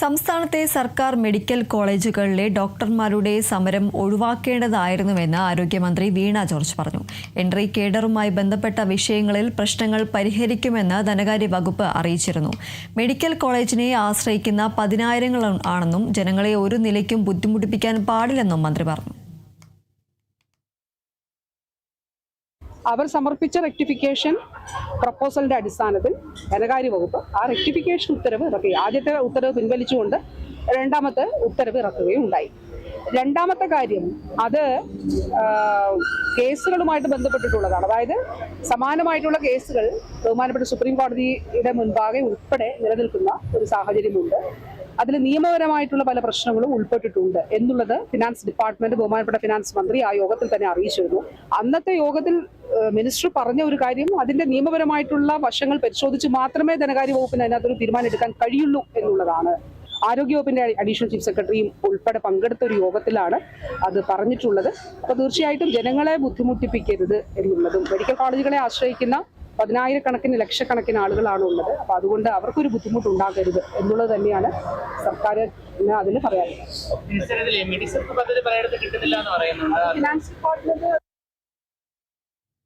സംസ്ഥാനത്തെ സർക്കാർ മെഡിക്കൽ കോളേജുകളിലെ ഡോക്ടർമാരുടെ സമരം ഒഴിവാക്കേണ്ടതായിരുന്നുവെന്ന് ആരോഗ്യമന്ത്രി വീണ ജോർജ് പറഞ്ഞു. എൻട്രി കേഡറുമായി ബന്ധപ്പെട്ട വിഷയങ്ങളിൽ പ്രശ്നങ്ങൾ പരിഹരിക്കുമെന്ന് ധനകാര്യ വകുപ്പ് അറിയിച്ചിരുന്നു. മെഡിക്കൽ കോളേജിനെ ആശ്രയിക്കുന്ന പതിനായിരങ്ങൾ ആണെന്നും ജനങ്ങളെ ഒരു നിലയ്ക്കും ബുദ്ധിമുട്ടിപ്പിക്കാൻ പാടില്ലെന്നും മന്ത്രി പറഞ്ഞു. അവർ സമർപ്പിച്ച റെക്ടിഫിക്കേഷൻ പ്രപ്പോസലിന്റെ അടിസ്ഥാനത്തിൽ ധനകാര്യ വകുപ്പ് ആ റെക്ടിഫിക്കേഷൻ ഉത്തരവ് ഇറക്കി. ആദ്യത്തെ ഉത്തരവ് പിൻവലിച്ചുകൊണ്ട് രണ്ടാമത്തെ ഉത്തരവ് ഇറക്കുകയും ഉണ്ടായി രണ്ടാമത്തെ കാര്യം അത് കേസുകളുമായിട്ട് ബന്ധപ്പെട്ടിട്ടുള്ളതാണ്. അതായത് സമാനമായിട്ടുള്ള കേസുകൾ ബഹുമാനപ്പെട്ട സുപ്രീം കോടതിയുടെ മുൻപാകെ ഉൾപ്പെടെ നിലനിൽക്കുന്ന ഒരു സാഹചര്യമുണ്ട്. അതിൽ നിയമപരമായിട്ടുള്ള പല പ്രശ്നങ്ങളും ഉൾപ്പെട്ടിട്ടുണ്ട് എന്നുള്ളത് ഫിനാൻസ് ഡിപ്പാർട്ട്മെന്റ് ബഹുമാനപ്പെട്ട ഫിനാൻസ് മന്ത്രി ആ യോഗത്തിൽ തന്നെ അറിയിച്ചിരുന്നു. അന്നത്തെ യോഗത്തിൽ മിനിസ്റ്റർ പറഞ്ഞ ഒരു കാര്യം അതിന്റെ നിയമപരമായിട്ടുള്ള വശങ്ങൾ പരിശോധിച്ച് മാത്രമേ ധനകാര്യ വകുപ്പിന് അതിനകത്തൊരു തീരുമാനം എടുക്കാൻ കഴിയുള്ളൂ എന്നുള്ളതാണ്. ആരോഗ്യവകുപ്പിന്റെ അഡീഷണൽ ചീഫ് സെക്രട്ടറിയും ഉൾപ്പെടെ പങ്കെടുത്ത ഒരു യോഗത്തിലാണ് അത് പറഞ്ഞിട്ടുള്ളത്. അപ്പൊ തീർച്ചയായിട്ടും ജനങ്ങളെ ബുദ്ധിമുട്ടിപ്പിക്കരുത് എന്നുള്ളതും മെഡിക്കൽ കോളേജുകളെ ആശ്രയിക്കുന്ന പതിനായിരക്കണക്കിന് ലക്ഷക്കണക്കിന് ആളുകളാണ് ഉള്ളത്. അപ്പൊ അതുകൊണ്ട് അവർക്കൊരു ബുദ്ധിമുട്ട് ഉണ്ടാകരുത് എന്നുള്ളത് തന്നെയാണ് സർക്കാർ അതിന് പറയാനുള്ളത്. Finance department